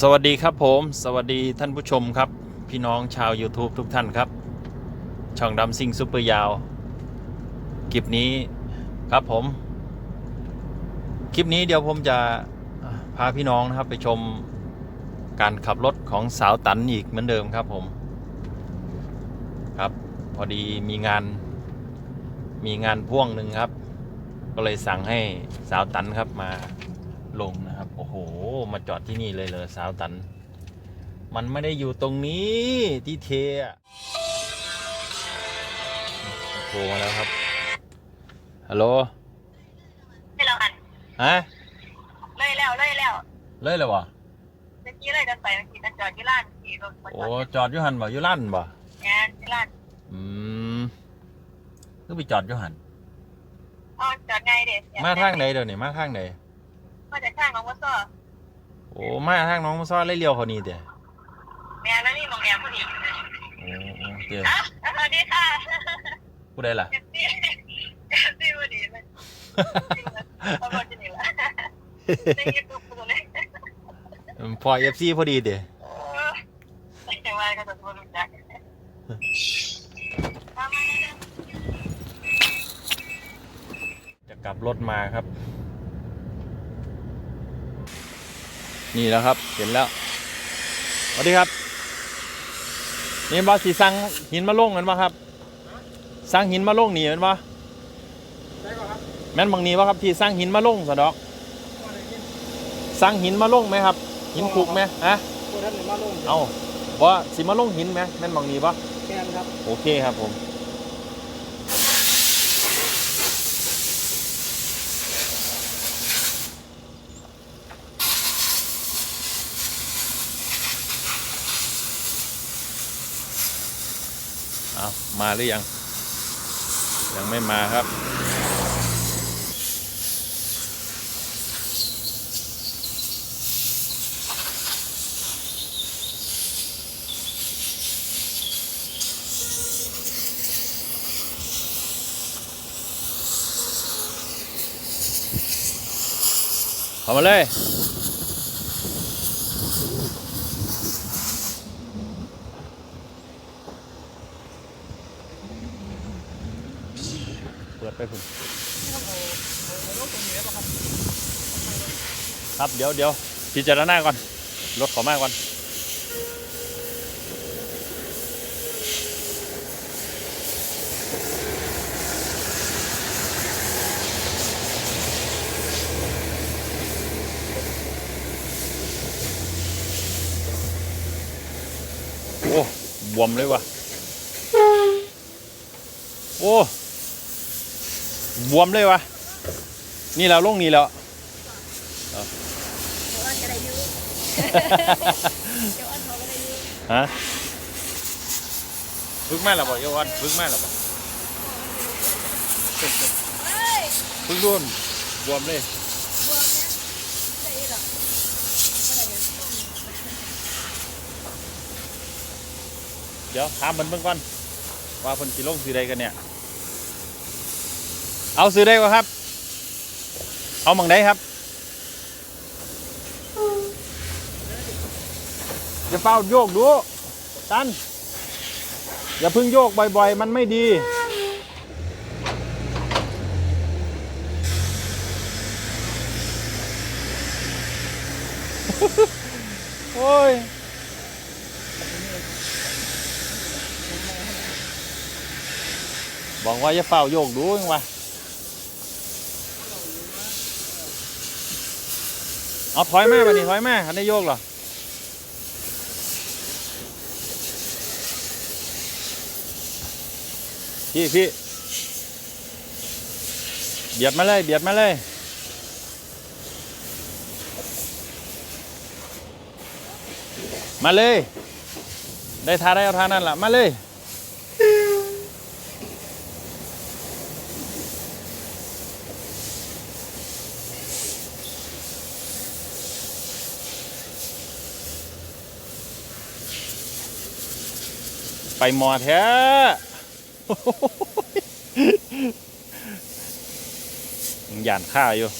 สวัสดีครับผม สวัสดีท่านผู้ชมครับ พี่น้องชาว YouTube ทุกท่านครับ ช่องดำซิงซุปเปอร์ยาวคลิปนี้ครับผม คลิปนี้เดี๋ยวผมจะพาพี่น้องนะครับไปชมการขับรถของสาวตันอีกเหมือนเดิมครับผม ครับ พอดีมีงานมีงานพ่วงหนึ่งครับ ก็เลยสั่งให้สาวตันครับมาลงนะครับ โอ้โห มาจอดที่นี่เลยเลยสาวตัน มันไม่ได้อยู่ตรงนี้ที่เทอะโทรมาแล้วครับ ฮัลโหลให้เราอันฮะเลยแล้วเลยแล้วเลยเลยวะเมื่อกี้เลยเดินไปเมื่อกี้จอดที่ร้านขี่รถมาจโอ้อดจอดอยูหันบ่อยูลั่นบ่งานที่ร้านอืมก็ไปจอดอยูหัน อ๋อจอดไงเด็กมาทางไหนเดี๋ยวนี้มาทางไหน มาจากข้างของวัดซ้อ โอ้มาทางน้องมาซ้อนเลยเลี้ยวเขานี่เด้อแม่แล้วนี่โรงแรมพอดีโอ้โอ้เด้ออะสวัสดีค่ะผู้ใดล่ะเอฟซีเอฟซีพอดีเลยจริงนะพอพอจะนี่แหละในยูทูบกูเลยอืมพอเอฟซีพอดีเด้อเออแต่ว่าก็จะพูดรู้จักทำไมนะจะกลับรถมาครับ นี่แล้วครับ เห็นแล้วสวัสดีครับ นี่บอสสีสั่งหินมาลงกันปะครับสั่งหินมาลงนี่แมันปะแม่นบางนี้ปะครับที่สั่งหินมาลงสะดอกสั่งหินมาลงไหมครับ หินขุกไหมฮะผู้ท่านมาลงเอาว่าสิมาลงหินไหมแม่นบางนี้ปะแกนครับโอเคครับผม มาหรือยัง ยังไม่มาครับเข้ามาเลย เปิดไปคุณครับเดี๋ยวเดี๋ยวพิจารณาก่อนรถขอมาก่อนโอ้บวมเลยว่ะ โอ้ บวมเลยวะนี่เราลงนี่แล้วเดี๋ยวอันก็ได้ยูเดี๋ยวอันเขาก็ได้ยูฮะฝึกแม่หรอบ่โยวันฝึกแม่หรอบ่เฮ้ยฝึกรุ่นบวมเลยบวมเนี่ยไม่ได้หรอกไม่ได้หรอกเดี๋ยวถามมันเบิ่งก่อนว่าเพิ่นสิลงซื้อใดกันเนี่ย เอาซื้อได้บ่ครับ เอาหมังใดครับอย่าเฝ้าโยกดูตัน อย่าพึ่งโยกบ่อยๆ มันไม่ดี โอ้ยบอกว่าอย่าเฝ้าโยกดูยังวะ เอาถอยมาไปนี่ถอยมาอันนี้โยกเหรอพี่พี่เบียดมาเลยเบียดมาเลยมาเลย ได้ทาได้เอาทานั่นแหละมาเลย ไปมอแท้หยานข้าอยู่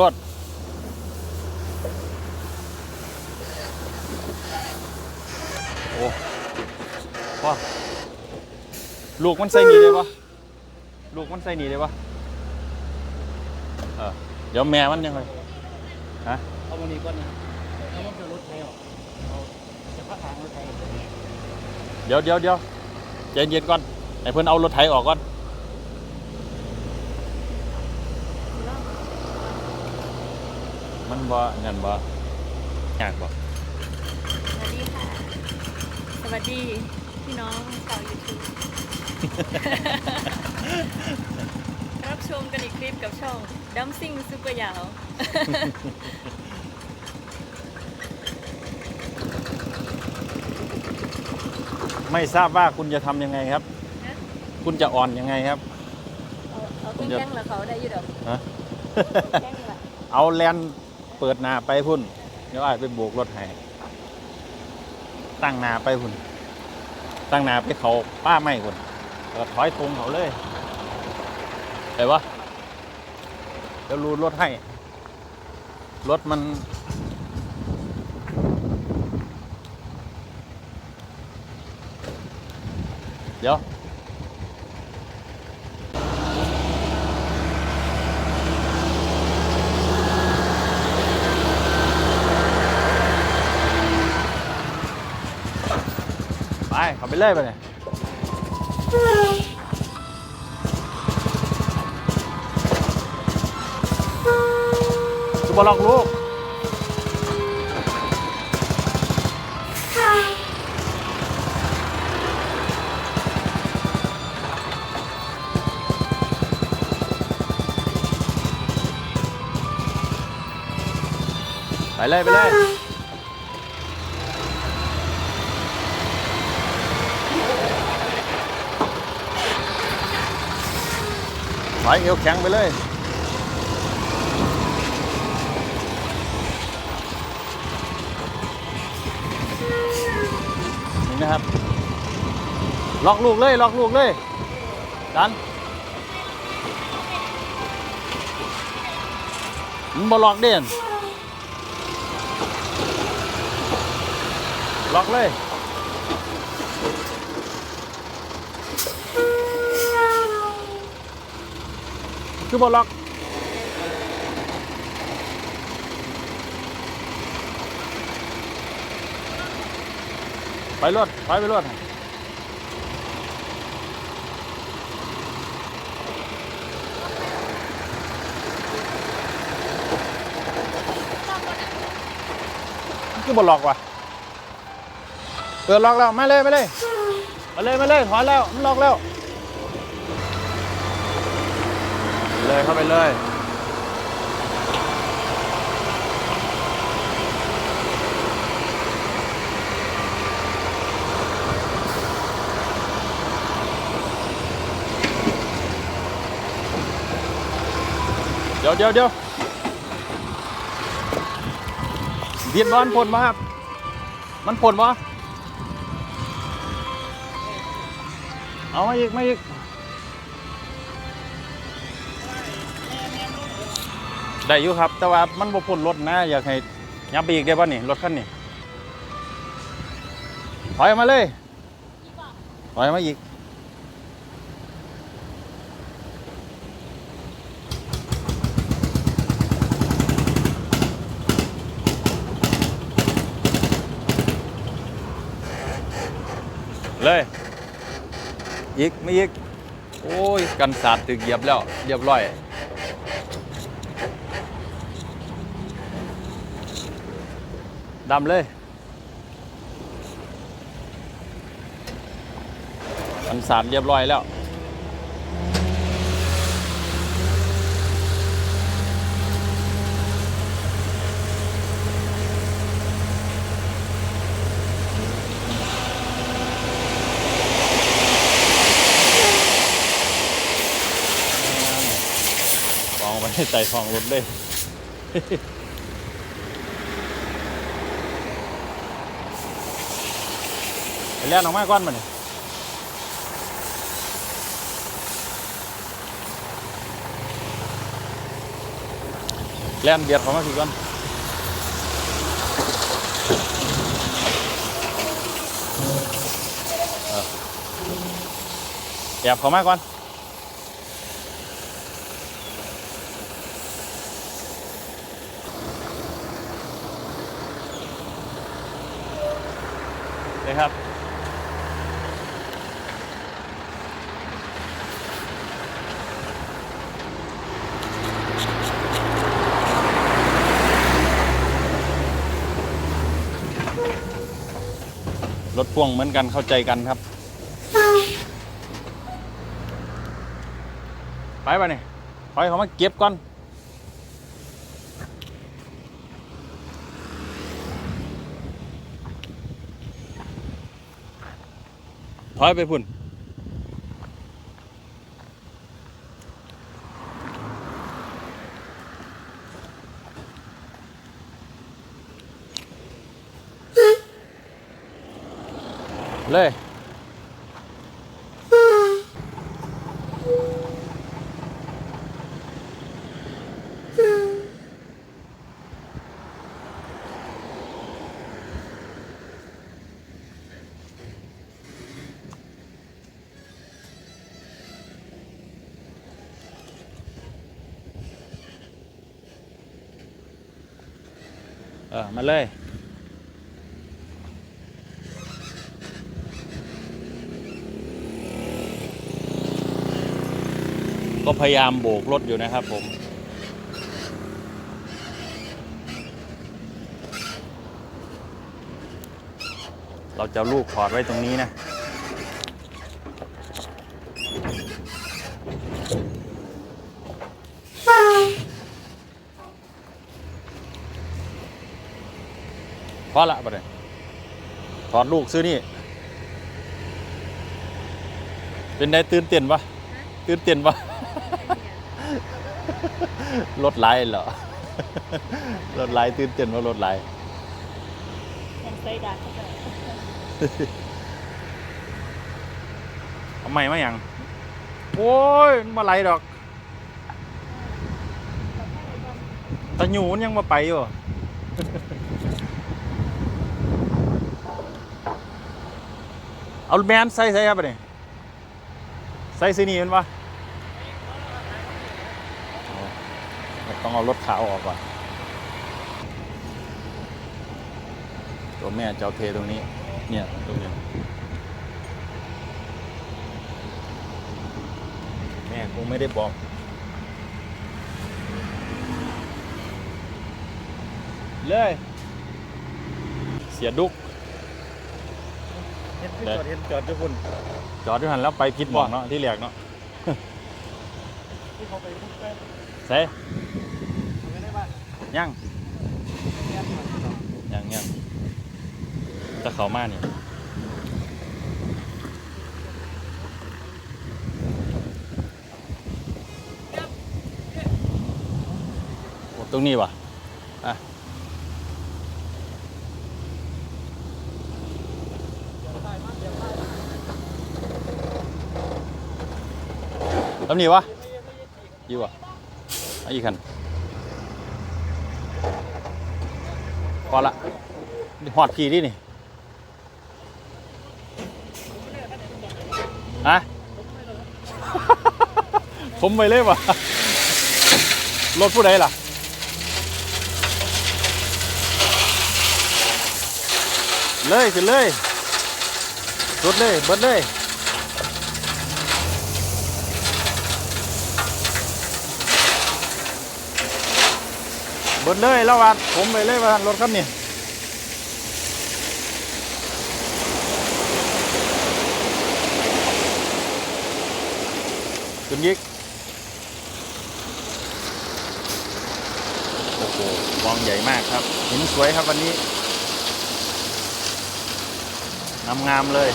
รถ ลูกมันใส่หนีได้ปะลูกมันใส่หนีได้ปะเออเดี๋ยวแม่มันยังไงฮะเอาวันนี้ก่อนนะเอามันจะรถไทยออกเอาจะพักทางรถไทยเดี๋ยวเดี๋ยวเดี๋ยวใจเย็นๆก่อนให้เพื่อนเอารถไถออกก่อนมันบ่นั่นบ่ยากบ่สวัสดีค่ะ สวัสดี พี่น้องชาวยูทูบ รับชมกันอีกคลิปกับช่องดัมซิ่งซุปเปอร์ยาวไม่ทราบว่าคุณจะทำยังไงครับ คุณจะอ่อนยังไงครับ เอาเอาเครื่องแจ้งแล้วเขาได้อยี่ดอกฮะแจ้งละเอาแลนเปิดหน้าไปพุ่น เดี๋ยวอายไปโบกรถให้ตั้งหน้าไปพุ่น ตั้งนาไปเขาป้าไม่พุ่นเออถอยตรงเขาเลยเห็นปะเดี๋ยวรูรถให้ รถมัน เดี๋ยว ไปขับไป เลยไปเนี่ยคือบอลล็อกลูกไปเลย ไปเลย ถอยเอวแข็งไปเลย นี่นะครับ ล็อกลูกเลย ล็อกลูกเลย ดันมันบล็อกเด่นล็อกเลย คือบอล็อกไปรถไปไปรถคือบอล็อกว่ะเปิดล็อกแล้วมาเลยมาเลยมาเลยมาเลยถอนแล้วมันล็อกแล้ว เลยเข้าไปเลยเดี๋ยวเดี๋ยวเดี๋ยวเบียดบอลผลมาครับ มันผลมาเอามาอีก มาอีก ได้อยู่ครับ แต่ว่ามันบ่พ้นรถนะ อยากให้ยับอีกได้ป่ะนี่รถคันนี้ถอยออกมาเลยถอยออกมาอีกเลย อีกไม่อีก โอ้ย กันสาดตึกเหยียบแล้ว เรียบร้อย ดำเลยอันสารเรียบร้อยแล้วฟองไว้ใส่ฟองรถเลย ไปเล่นออกมาก่อนมันแล่นเบียดเขามาสิก่อนเออแอบเขามาก่อนเลยครับ รถพ่วงเหมือนกันเข้าใจกันครับ ไปป่ะเนี่ยถอยเขามาเก็บก่อน ถอยไปพุ่น เลยเออ มาเลย ก็ พยายามโบกรถอยู่นะครับผม เราจะลูกถอดไว้ตรงนี้นะ พอละประเดี๋ยถอดลูกซื้อนี่ เป็นไงตื่นเต้นปะ ตื่นเต้นปะรถไหลเหรอรถไหลตื่นเต้นว่ารถไหลยังใส่ดาเข้าไปทำไมมาอย่างโอ้ยมาไหลดอกตะหยูยังมาไปอยู่เอาแมนใส่ใส่ครับไปนี่ใส่ซีนีมันปะต้องเอารถขาวออกก่อน ตัวแม่จะเอาเทตรงนี้ เนี่ยตรงนี้แม่คงไม่ได้บอก เลย เสียดุก จอดเห็นจอดทุกคนจอดด้วยหันแล้วไปพิดหมองเนาะที่แหลกเนาะที่เขาไปพุ่งไปใส่ไม่ได้บ้านยังแยกมาที่เรายังยังจะเขามานี่โอ้ตรงนี้วะ ตรงนี้วะอยู่วะอะอีกคันพอละหอดผีดินี่ฮะผมไปเลยวะรถผู้ใดล่ะเลยขึ้นเลยรถเลยเบิดเลย ดเลยแล้วว่าผมไปเลยว่ารถคันนี้ขึ้นยิกโอ้โหมองใหญ่มากครับหินสวยครับวันนี้งามๆเลย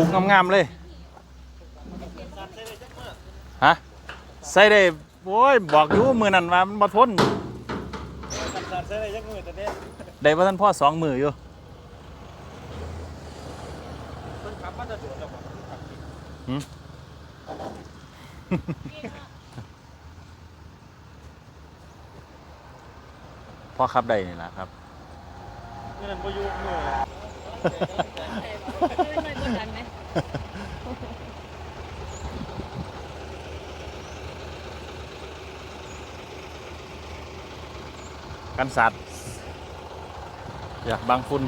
คุกงามๆเลยฮะใส่ได้โอ้ยบอกอยู่มือนั่นว่ามันมาทนสันได้ว่าท่านพ่อสองมืออยู่เพิ่นขับมาจะโดดแล้วบ่ขับหืมพ่อขับได้นี่แหละครับเงินบ่อยู่มือไม่ ไม่กดดันไหมกันสัตว์อยากบางฝุ่น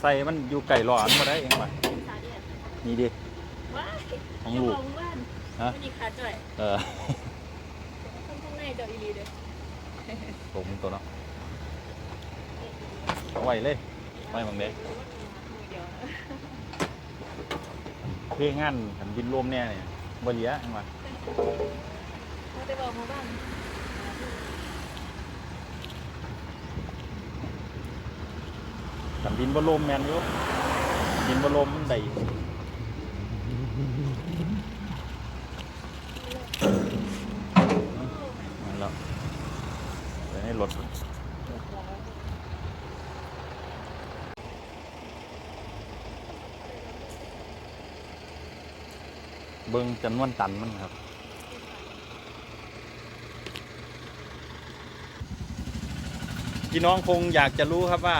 ใส่มันอยู่ไก่หลอนมาได้เองวะขาเดียดนี่ดิ ว้ายของลูกเจ้าบ้านฮะ ไม่มีขาจ่อยเออ ข้างข้างในเจออีหลีเลยผมตัวเนาะเอาไว้เลยไว้บางเด็กมือเดียวนะเพื่องานหันบินรวมแน่เนี่ยบเหลียเห็นปะเขาได้บอกมาบ้าง กันบินบลมแมนอยู่บินบอลมมันได้อยู่นั่นแล้วไปให้รถเบิ่งจำนวนตันมันครับพี่น้องคงอยากจะรู้ครับว่า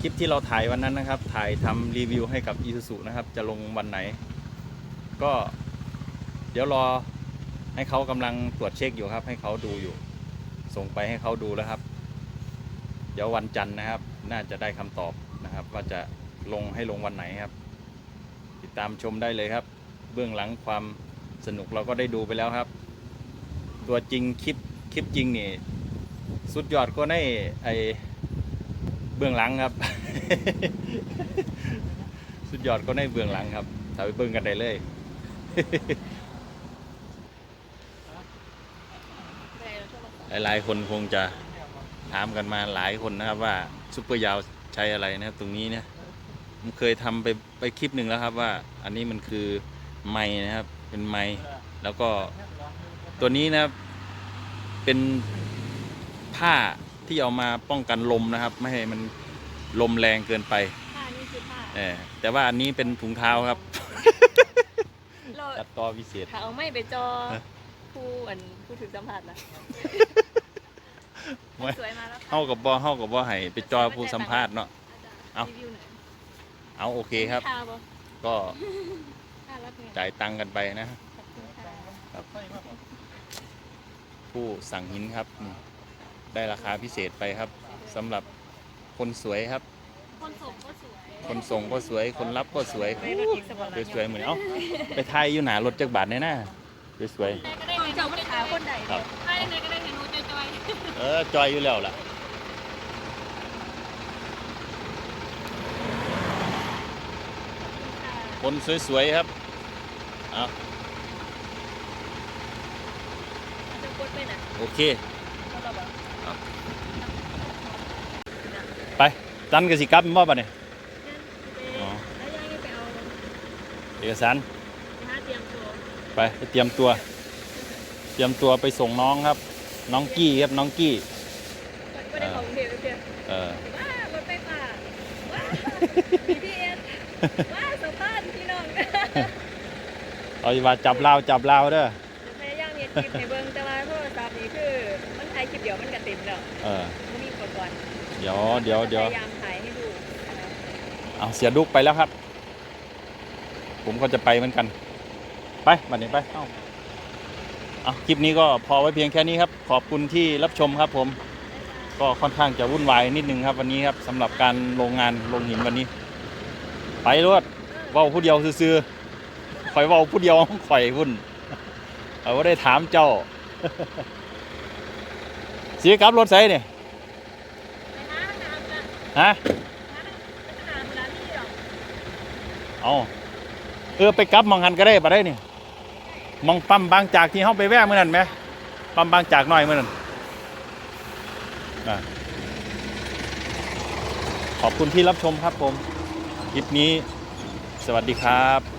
คลิปที่เราถ่ายวันนั้นนะครับ ถ่ายทำรีวิวให้กับ i s u z u นะครับ จะลงวันไหน ก็เดี๋ยวรอให้เขากำลังตรวจเช็คอยู่ครับ ให้เขาดูอยู่ ส่งไปให้เขาดูแล้วครับ เดี๋ยววันจันทร์นะครับ น่าจะได้คำตอบนะครับ ว่าจะลงให้ลงวันไหนครับ ติดตามชมได้เลยครับ เบื้องหลังความสนุกเราก็ได้ดูไปแล้วครับ ตัวจริงคลิปคลิปจริงนี่สุดยอดก็ในไอ เบื้องหลังครับ สุดยอดก็ในเบื้องหลังครับถ้าไปเบื้องกันได้เลยหลายๆคนคงจะถามกันมาหลายคนนะครับว่าซุปเปอร์ยาวใช้อะไรนะครับ ตรงนี้เนี่ยผมเคยทำไปไปคลิปหนึ่งแล้วครับว่า อันนี้มันคือไม้นะครับ เป็นไม้แล้วก็ตัวนี้นะครับเป็นผ้า ที่เอามาป้องกันลมนะครับ ไม่ให้มันลมแรงเกินไปผ้านี่คือผ้าเออแต่ว่าอันนี้เป็นถุงเท้าครับเราตัดต่อพิเศษ ถ้าเอาไม่ไปจอฮะผู้อันผู้ถือสัมผัสนะไม่ สวยมาแล้วค่ะเฮากับบ่เฮากับบ่ให้ไปจอผู้สัมภาษณ์เนาะอาจารย์เอา รีวิวหน่อยเอาโอเคครับค่าบ่ก็ค่ารับเงินจ่ายตังค์กันไปนะ ขอบคุณค่ะ ผู้สั่งหินครับนี่ ได้ราคาพิเศษไปครับสำหรับคนสวยครับ คนส่งก็สวยคนส่งก็สวย คนรับก็สวยไปรถอีกสปอร์ตสวยๆเหมือนเอ้าไปไทยอยู่หนารถจักรบาทแน่น่าสวยก็ได้เจ้าไม่ได้ขาวคนใดๆครับใช่ไหนก็ได้เห็นหนูจอยเออจอยอยู่แล้วล่ะๆคนสวยๆครับเอาจะกดไปนะโอเค เราบอก ไป จันกับสิกลับเป็นบ่ปะเนี่ยอ๋อแล้วยังไปเอาเอกสารหาเตรียมตัวไปไปเตรียมตัว เตรียมตัวไปส่งน้องครับ น้องกี้ครับน้องกี้ก็ได้ของเดียวเดียวเออว้ารถไฟฟ้าว้า BTS ว้าสะพานพี่น้องเอาอีว่าจับลาวจับลาวเด้อพยายามเฮ็ดคลิปให้เบิ่งแต่ว่าโทรศัพท์นี่คือมันถ่ายคลิปเดียวมันก็เต็มแล้วเออบ่มีอุปกรณ์เดี๋ยวเดี๋ยวเดี๋ยวพยายามถ่ายให้ดูนะคะ เอาเสียดุกไปแล้วครับ ผมก็จะไปเหมือนกัน ไปบัดนี้ไปเอาเอาคลิปนี้ก็พอไว้เพียงแค่นี้ครับ ขอบคุณที่รับชมครับผม ก็ค่อนข้างจะวุ่นวายนิดนึงครับ วันนี้ครับสำหรับการลงงานลงหินวันนี้ ไปรวดเว้าผู้เดียวซื่อๆข่อยเว้าผู้เดียวข่อยวุ่นเอาว่าได้ถามเจ้าเสียกับรถไสเนี่ยฮะ เอาเออไปกลับมองหันก็ได้ปะได้นี่มองปั๊มบางจากที่เขาไปแวะเมื่อนั้นไหมปั๊มบางจากหน่อยเมื่อนั้นขอบคุณที่รับชมครับผมคลิปนี้ สวัสดีครับ